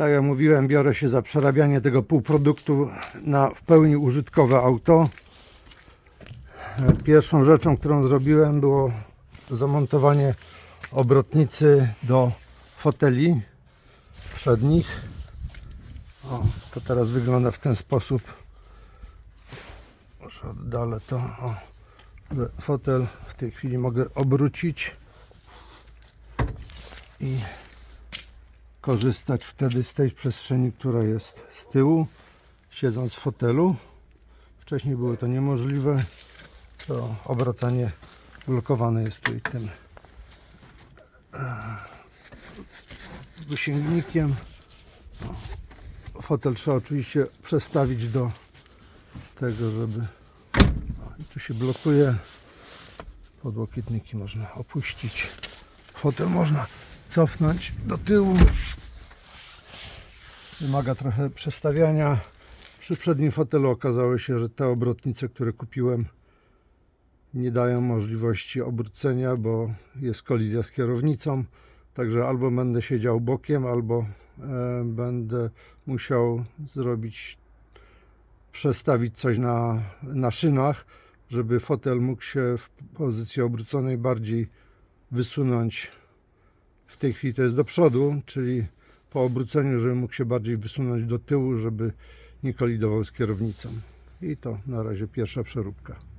Tak jak mówiłem, biorę się za przerabianie tego półproduktu na w pełni użytkowe auto. Pierwszą rzeczą, którą zrobiłem było zamontowanie obrotnicy do foteli przednich. O, to teraz wygląda w ten sposób. Może oddalę to. O, fotel w tej chwili mogę obrócić i korzystać wtedy z tej przestrzeni, która jest z tyłu, siedząc w fotelu. Wcześniej było to niemożliwe. To obracanie blokowane jest tu i tym e, wysięgnikiem. O, Fotel trzeba oczywiście przestawić do tego, żeby o, i tu się blokuje. Podłokietniki można opuścić. Fotel można cofnąć do tyłu. Wymaga trochę przestawiania. Przy przednim fotelu okazało się, że te obrotnice, które kupiłem, nie dają możliwości obrócenia, bo jest kolizja z kierownicą. Także albo będę siedział bokiem, albo e, będę musiał zrobić, przestawić coś na, na szynach, żeby fotel mógł się w pozycji obróconej bardziej wysunąć. W tej chwili to jest do przodu, czyli po obróceniu, żeby mógł się bardziej wysunąć do tyłu, żeby nie kolidował z kierownicą. I to na razie pierwsza przeróbka.